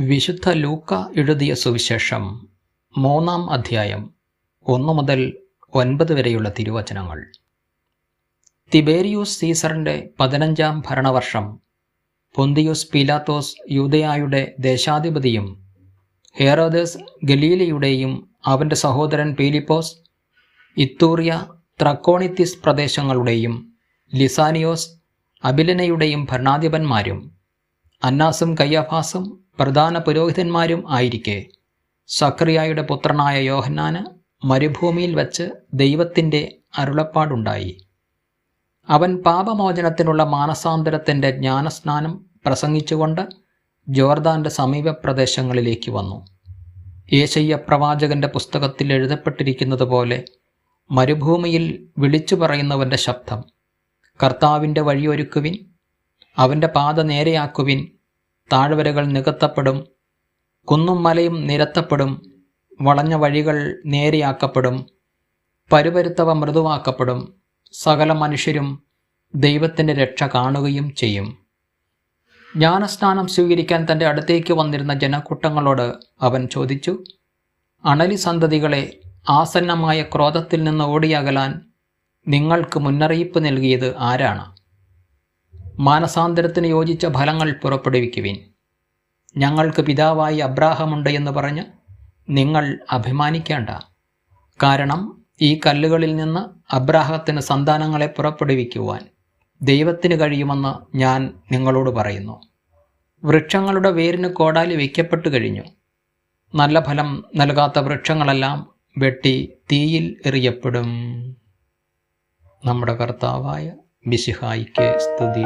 വിശുദ്ധ ലൂക്ക എഴുതിയ സുവിശേഷം മൂന്നാം അധ്യായം ഒന്നു മുതൽ ഒൻപത് വരെയുള്ള തിരുവചനങ്ങൾ. തിബേരിയൂസ് സീസറിന്റെ പതിനഞ്ചാം ഭരണവർഷം പൊന്തിയൂസ് പീലാത്തോസ് യൂതയായുടെ ദേശാധിപതിയും ഹേറോദസ് ഗലീലയുടെയും അവന്റെ സഹോദരൻ പീലിപ്പോസ് ഇത്തൂറിയ ത്രക്കോണിത്തിസ് പ്രദേശങ്ങളുടെയും ലിസാനിയോസ് അബിലനയുടെയും ഭരണാധിപന്മാരും അന്നാസും കയ്യഫാസും പ്രധാന പുരോഹിതന്മാരും ആയിരിക്കെ. സക്രിയായുടെ പുത്രനായ യോഹന്നാന് മരുഭൂമിയിൽ വച്ച് ദൈവത്തിന്റെ അരുളപ്പാടുണ്ടായി. അവൻ പാപമോചനത്തിനുള്ള മാനസാന്തരത്തിന്റെ ജ്ഞാനസ്നാനം പ്രസംഗിച്ചുകൊണ്ട് ജോർദാന്റെ സമീപ പ്രദേശങ്ങളിലേക്ക് വന്നു. യേശയ്യ പ്രവാചകന്റെ പുസ്തകത്തിൽ എഴുതപ്പെട്ടിരിക്കുന്നത് പോലെ മരുഭൂമിയിൽ വിളിച്ചു പറയുന്നവന്റെ ശബ്ദം കർത്താവിന്റെ വഴിയൊരുക്കുവിൻ അവന്റെ പാത നേരെയാക്കുവിൻ താഴ്വരകൾ നികത്തപ്പെടും കുന്നും മലയും നിരത്തപ്പെടും വളഞ്ഞ വഴികൾ നേരെയാക്കപ്പെടും പരുപരുത്തവ മൃദുവാക്കപ്പെടും സകല മനുഷ്യരും ദൈവത്തിന്റെ രക്ഷ കാണുകയും ചെയ്യും. ജ്ഞാനസ്നാനം സ്വീകരിക്കാൻ തന്റെ അടുത്തേക്ക് വന്നിരുന്ന ജനക്കൂട്ടങ്ങളോട് അവൻ ചോദിച്ചു അണലി സന്തതികളെ ആസന്നമായ ക്രോധത്തിൽ നിന്ന് ഓടിയകലാൻ നിങ്ങൾക്ക് മുന്നറിയിപ്പ് നൽകിയത് ആരാണ്? മാനസാന്തരത്തിന് യോജിച്ച ഫലങ്ങൾ പുറപ്പെടുവിക്കുവിൻ. ഞങ്ങൾക്ക് പിതാവായി അബ്രാഹമുണ്ട് എന്ന് പറഞ്ഞ് നിങ്ങൾ അഭിമാനിക്കേണ്ട. കാരണം ഈ കല്ലുകളിൽ നിന്ന് അബ്രാഹത്തിന് സന്താനങ്ങളെ പുറപ്പെടുവിക്കുവാൻ ദൈവത്തിന് കഴിയുമെന്ന് ഞാൻ നിങ്ങളോട് പറയുന്നു. വൃക്ഷങ്ങളുടെ വേരിന് കോടാലി വയ്ക്കപ്പെട്ടു കഴിഞ്ഞു. നല്ല ഫലം നൽകാത്ത വൃക്ഷങ്ങളെല്ലാം വെട്ടി തീയിൽ എറിയപ്പെടും. നമ്മുടെ കർത്താവായ ബിശിഹായിക്ക് സ്തുതി